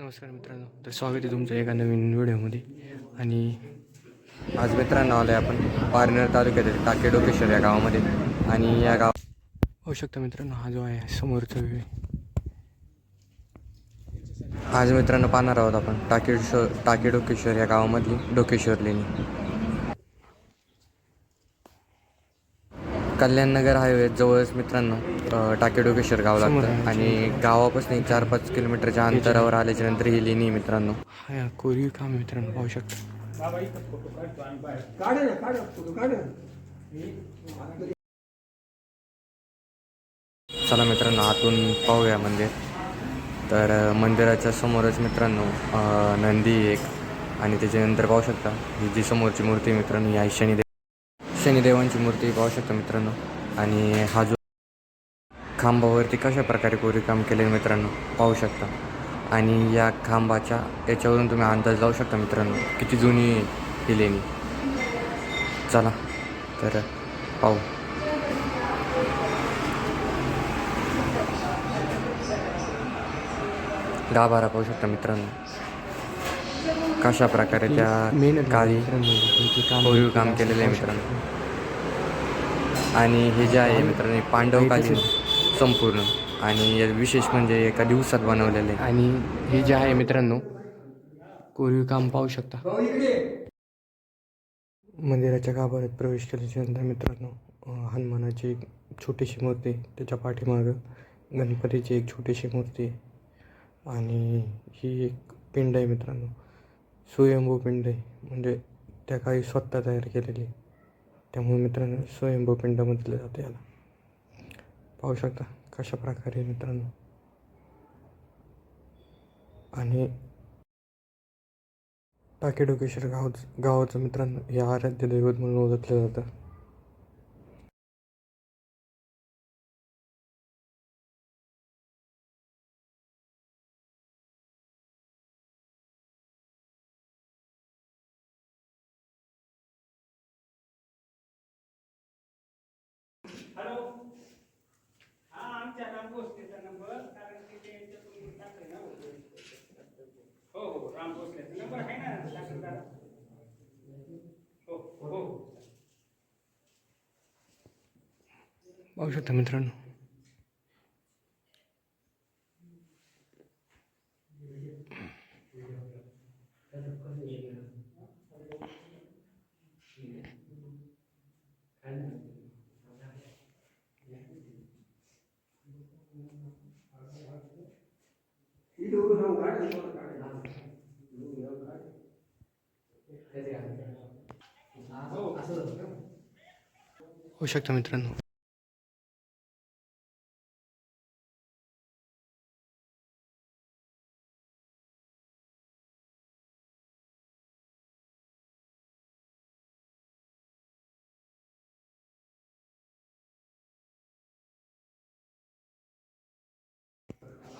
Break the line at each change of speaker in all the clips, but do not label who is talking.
नमस्कार मित्रांनो तर स्वागत आहे तुमचं एका नवीन व्हिडिओमध्ये. आणि आज मित्रांनो आलो आहे आपण पारनेर तालुक्यातील टाके डोकेश्वर या गावामध्ये. आणि या गाव होऊ शकतो मित्रांनो हा जो आहे समोरचा व्ह्यू आहे. आज मित्रांनो पाहणार आहोत आपण टाकेश्वर टाके डोकेश्वर या गावामधली डोकेश्वर लेणी कल्याणनगर हायवे जवळच मित्रांनो टाकेडोकेश्वर गाव लागतं. आणि गावापासून एक चार पाच किलोमीटरच्या अंतरावर आल्याच्यानंतर ही लेणी आहे मित्रांनो. हा कोरीव काम मित्रांनो पाहू शकता. चला मित्रांनो आतून पाहूया मंदिर. तर मंदिराच्या समोरच मित्रांनो नंदी एक. आणि त्याच्यानंतर पाहू शकता ही जी समोरची मूर्ती मित्रांनो ही आहे शनिदेव शनिदेवांची मूर्ती पाहू शकता मित्रांनो. आणि हा जो खांबावरती कशा प्रकारे कोरीकाम केले मित्रांनो पाहू शकता. आणि या खांबाच्या याच्यावरून तुम्ही अंदाज लावू शकता मित्रांनो किती जुनी ही लेणी चला तर पाहू. गाभारा पाहू शकता मित्रांनो. कशा प्रकारे त्या काळी कोरीव काम केलेलं आहे मित्रांनो. आणि हे जे आहे मित्रांनो हे पांडवकालीन संपूर्ण. आणि विशेष म्हणजे एका दिवसात बनवलेलं आणि हे जे आहे मित्रांनो कोरीव काम पाहू शकता. मंदिराच्या गाभाऱ्यात प्रवेश केल्याच्यानंतर मित्रांनो हनुमानाची एक छोटीशी मूर्ती त्याच्या पाठीमागं गणपतीची एक छोटीशी मूर्ती. आणि ही एक पिंड आहे मित्रांनो. स्वयंभू पिंड म्हणजे त्या काही स्वतः तयार केलेली. त्यामुळे मित्रांनो स्वयंभू पिंड म्हटलं जातं याला. पाहू शकता कशा प्रकारे मित्रांनो. आणि टाकेडोकेश्वर गाव गावाचं मित्रांनो हे आराध्य दैवत म्हणून ओळखलं जातं. हॅलो.
हा आमच्या रामभोसलेचा नंबर कारण की ते तुम्ही टाकले ना हो हो रामभोसलेचा नंबर आहे ना टाकलं जरा. हो हो.
पाहू शकता मित्रांनो. होऊ शकतं मित्रांनो.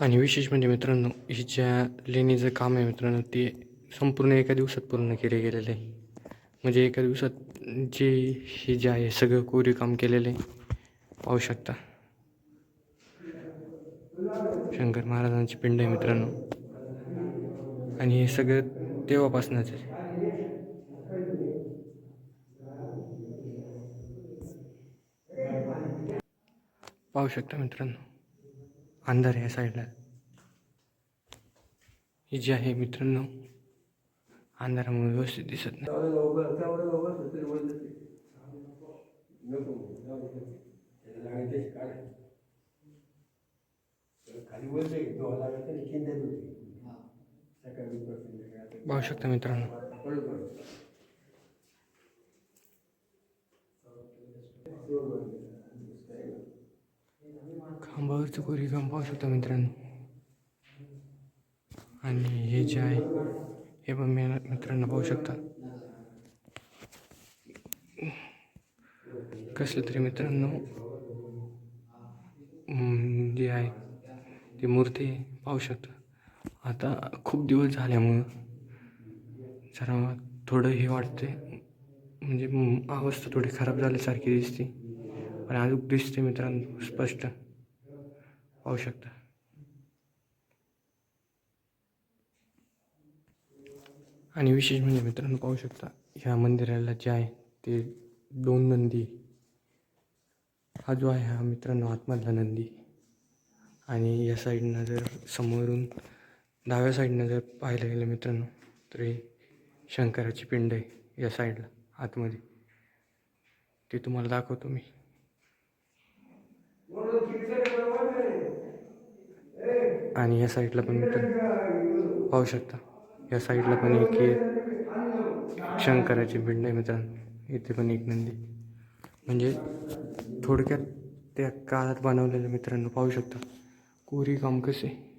आणि विशेष म्हणजे मित्रांनो ही ज्या लेणीचं काम आहे मित्रांनो ते संपूर्ण एका दिवसात पूर्ण केले गेलेलं आहे. म्हणजे एका दिवसात जे हे जे आहे सगळं कोरीव काम केलेलं आहे. पाहू शकता. शंकर महाराजांची पिंड आहे मित्रांनो. आणि हे सगळं तेव्हापासूनच आहे. पाहू शकता मित्रांनो. अंधार आहे या साईडला. ही जी आहे मित्रांनो अंधारामुळे व्यवस्थित दिसत नाही. पाहू शकता मित्रांनो. खांबावरचं कोरी काम पाहू शकता मित्रांनो. आणि हे जे आहे हे पण मी मित्रांनो पाहू शकता. कसलं तरी मित्रांनो. जे आहे ती मूर्ती पाहू शकता. आता खूप दिवस झाल्यामुळं जरा थोडं हे वाटते म्हणजे अवस्था थोडी खराब झाल्यासारखी दिसते. पण अजून दिसते मित्रांनो स्पष्ट. पाहू शकता. आणि विशेष म्हणजे मित्रांनो पाहू शकता ह्या मंदिराला जे आहे ते दोन नंदी. हा जो आहे हा मित्रांनो आतमधला नंदी. आणि या साईडनं जर समोरून डाव्या साईडनं जर पाहायला गेलं मित्रांनो तर हे शंकराची पिंड आहे या साईडला आतमध्ये. ते तुम्हाला दाखवतो मी. आणि या साईडला पण मित्र पाहू शकता. या साईडला पण एक शंकराची पिंड आहे मित्रांनो. इथे पण एक नंदी. म्हणजे थोडक्यात त्या काळात बनवलेलं मित्रांनो पाहू शकता. कोरी काम कसे?